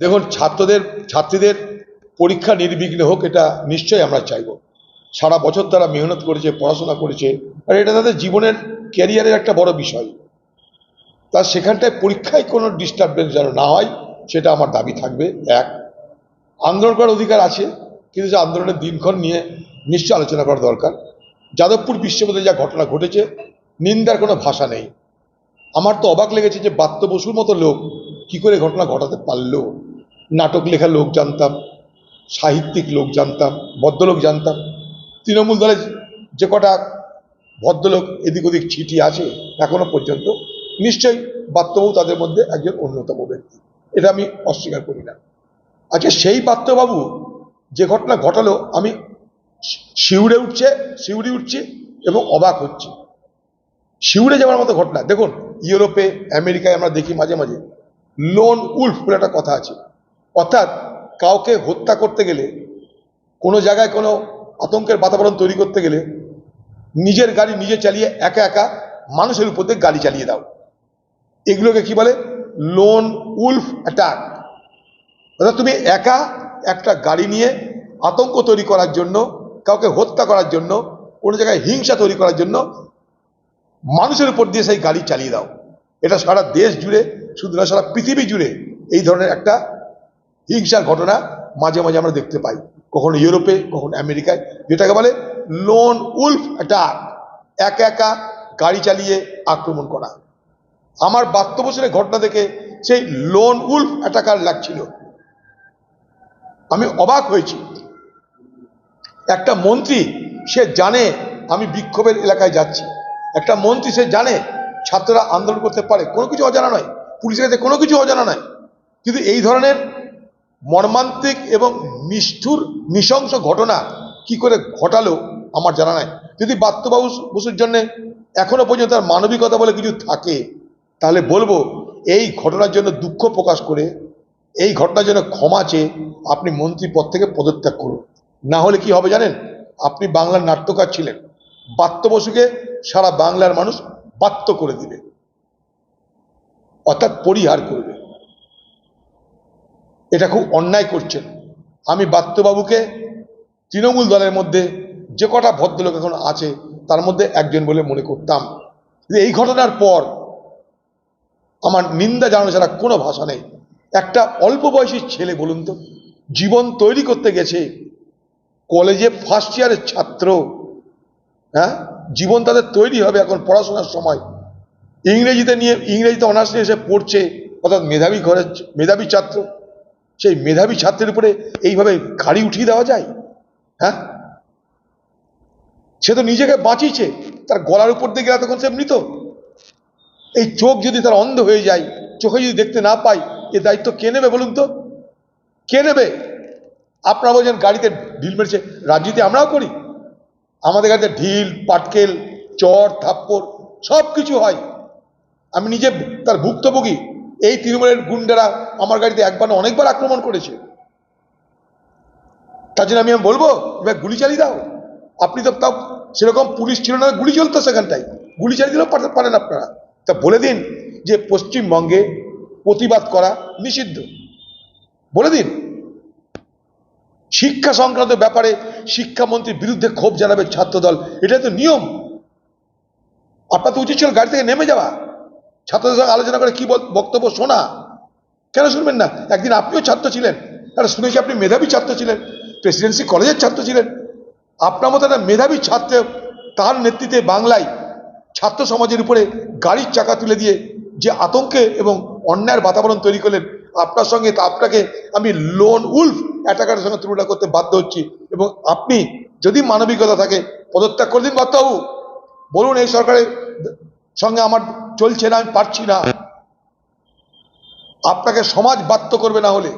দেখুন, ছাত্রদের, ছাত্রীদের পরীক্ষা নির্বিঘ্নে হোক, এটা নিশ্চয়ই আমরা চাইব। সারা বছর তারা মেহনত করেছে, পড়াশোনা করেছে, আর এটা তাদের জীবনের ক্যারিয়ারের একটা বড় বিষয়। তার সেখানটায় পরীক্ষায় কোনো ডিস্টারবেন্স যেন না হয়, সেটা আমার দাবি থাকবে, এক। আন্দোলন করার অধিকার আছে, কিন্তু যে আন্দোলনের দিনক্ষণ নিয়ে নিশ্চয় আলোচনা করা দরকার। যাদবপুর বিশ্ববিদ্যালয়ে যা ঘটনা ঘটেছে, নিন্দার কোনো ভাষা নেই। আমার তো অবাক লেগেছে যে বাত্য বসুর মতো লোক কি করে ঘটনা ঘটাতে পারল। নাটক লেখা লোক জানতাম, সাহিত্যিক লোক জানতাম, ভদ্রলোক জানতাম। তৃণমূল দলের যে কটা ভদ্রলোক এদিক ওদিক ছিটি আছে, এখনও পর্যন্ত নিশ্চয়ই বাত্যবাবু তাদের মধ্যে একজন অন্যতম ব্যক্তি। এটা আমি অস্বীকার করি না। আচ্ছা সেই বাত্যবাবু যে ঘটনা ঘটালো, আমি শিউরে উঠছে, শিউরে উঠছি এবং অবাক হচ্ছি। শিউরে যাওয়ার মতো ঘটনা। দেখুন, ইউরোপে, আমেরিকায় আমরা দেখি মাঝে মাঝে, লোন উল্ফ বলে একটা কথা আছে। অর্থাৎ কাউকে হত্যা করতে গেলে, কোনো জায়গায় কোনো আতঙ্কের বাতাবরণ তৈরি করতে গেলে, নিজের গাড়ি নিজে চালিয়ে একা একা মানুষের উপর দিয়ে গাড়ি চালিয়ে দাও। এগুলোকে কি বলে? লোন উল্ফ অ্যাটাক অর্থাৎ তুমি একা একটা গাড়ি নিয়ে আতঙ্ক তৈরি করার জন্য, কাউকে হত্যা করার জন্য, কোনো জায়গায় হিংসা তৈরি করার জন্য মানুষের উপর দিয়ে সেই গাড়ি চালিয়ে দাও। এটা সারা দেশ জুড়ে, শুধু না, সারা পৃথিবী জুড়ে এই ধরনের একটা হিংসার ঘটনা মাঝে মাঝে আমরা দেখতে পাই। কখনো ইউরোপে, কখনো আমেরিকায়। যেটাকে বলে লোন উল্ফ অ্যাটাক একা একা গাড়ি চালিয়ে আক্রমণ করা। আমার বাস্তব বছরের ঘটনা দেখে সেই লোন উল্ফ অ্যাটাকার লাগছিল। আমি অবাক হয়েছি। একটা মন্ত্রী, সে জানে আমি বিক্ষোভের এলাকায় যাচ্ছি। একটা মন্ত্রী, সে জানে ছাত্ররা আন্দোলন করতে পারে। কোনো কিছু অজানা নয়। পুলিশের কাছে কোনো কিছু অজানা নয়। কিন্তু এই ধরনের মর্মান্তিক এবং নিষ্ঠুর, নৃশংস ঘটনা কি করে ঘটালো আমার জানা নাই। যদি বাত্যবাবু বসুর জন্য এখনও পর্যন্ত তার মানবিকতা বলে কিছু থাকে, তাহলে বলব এই ঘটনার জন্য দুঃখ প্রকাশ করে, এই ঘটনার জন্য ক্ষমা চেয়ে আপনি মন্ত্রী পদ থেকে পদত্যাগ করুন। না হলে কি হবে জানেন? আপনি বাংলার নাট্যকার ছিলেন। বাত্য বসুকে সারা বাংলার মানুষ বাত্য করে দিবে। অর্থাৎ পরিহার করবে। এটা খুব অন্যায় করছেন আমি বাত্যবাবুকে তৃণমূল দলের মধ্যে যে কটা ভদ্রলোক এখন আছে, তার মধ্যে একজন বলে মনে করতাম। এই ঘটনার পর আমার নিন্দা জানানো ছাড়া কোনো ভাষা নেই। একটা অল্প বয়সী ছেলে বলুন তো, জীবন তৈরি করতে গেছে, কলেজে ফার্স্ট ইয়ারের ছাত্র হ্যাঁ? জীবন তাদের তৈরি হবে এখন পড়াশোনার সময়। ইংরেজিতে নিয়ে, ইংরেজিতে অনার্স নিয়ে এসে পড়ছে, অর্থাৎ মেধাবী ঘরের, মেধাবী ছাত্র। সেই মেধাবী ছাত্রের উপরে এইভাবে গাড়ি উঠিয়ে দেওয়া যায়? হ্যাঁ? সে তো নিজেকে বাঁচিয়েছে। তার গলার উপর দিয়ে গেলে তখন সে মৃত। এই চোখ যদি তার অন্ধ হয়ে যায়, চোখে যদি দেখতে না পাই এ দায়িত্ব কে নেবে বলুন তো? কে নেবে? আপনারা বলছেন গাড়িতে ঢিল মেরেছে, রাজনীতি আমরাও করি। আমাদের গাড়িতে ঢিল, পাটকেল, চর, থাপ্পড় সব কিছু হয়। আমি নিজে তার ভুক্তভোগী। এই তৃণমূলের গুন্ডারা আমার গাড়িতে একবার না অনেকবার আক্রমণ করেছে। তার জন্য আমি বলব, এবার গুলি চালিয়ে দাও। আপনি তো তাও সেরকম পুলিশ ছিল না, গুলি চলতো সেখানটায়। গুলি চালিয়ে দিলেও পার- পারেন আপনারা। তা বলে দিন যে পশ্চিমবঙ্গে প্রতিবাদ করা নিষিদ্ধ। বলে দিন। শিক্ষা সংক্রান্ত ব্যাপারে শিক্ষামন্ত্রীর বিরুদ্ধে ক্ষোভ জানাবে ছাত্রদল। এটাই তো নিয়ম। আপনার তো উচিত ছিল গাড়ি থেকে নেমে যাওয়া। ছাত্রদের সঙ্গে আলোচনা করে কি বক্তব্য শোনা। কেন শুনবেন না? একদিন আপনিও ছাত্র ছিলেন। আর শুনেছি আপনি মেধাবী ছাত্র ছিলেন। প্রেসিডেন্সি কলেজের ছাত্র ছিলেন। আপনার মতো একটা মেধাবী ছাত্র তার নেতৃত্বে বাংলায় ছাত্র সমাজের উপরে গাড়ির চাকা তুলে দিয়ে যে আতঙ্কে এবং অন্যায়ের বাতাবরণ তৈরি করলেন, আপনার সঙ্গে তা আপনাকে আমি লোন উল্ফ অ্যাটাকারের সঙ্গে তুলনা করতে বাধ্য হচ্ছি। এবং আপনি যদি মানবিকতা থাকে, পদত্যাগ করে দিন বার্তাবু বলুন এই সরকারের সঙ্গে আমার চলছে না আমি পারছি না। আপনাকে সমাজ বাধ্য করবে না হলে।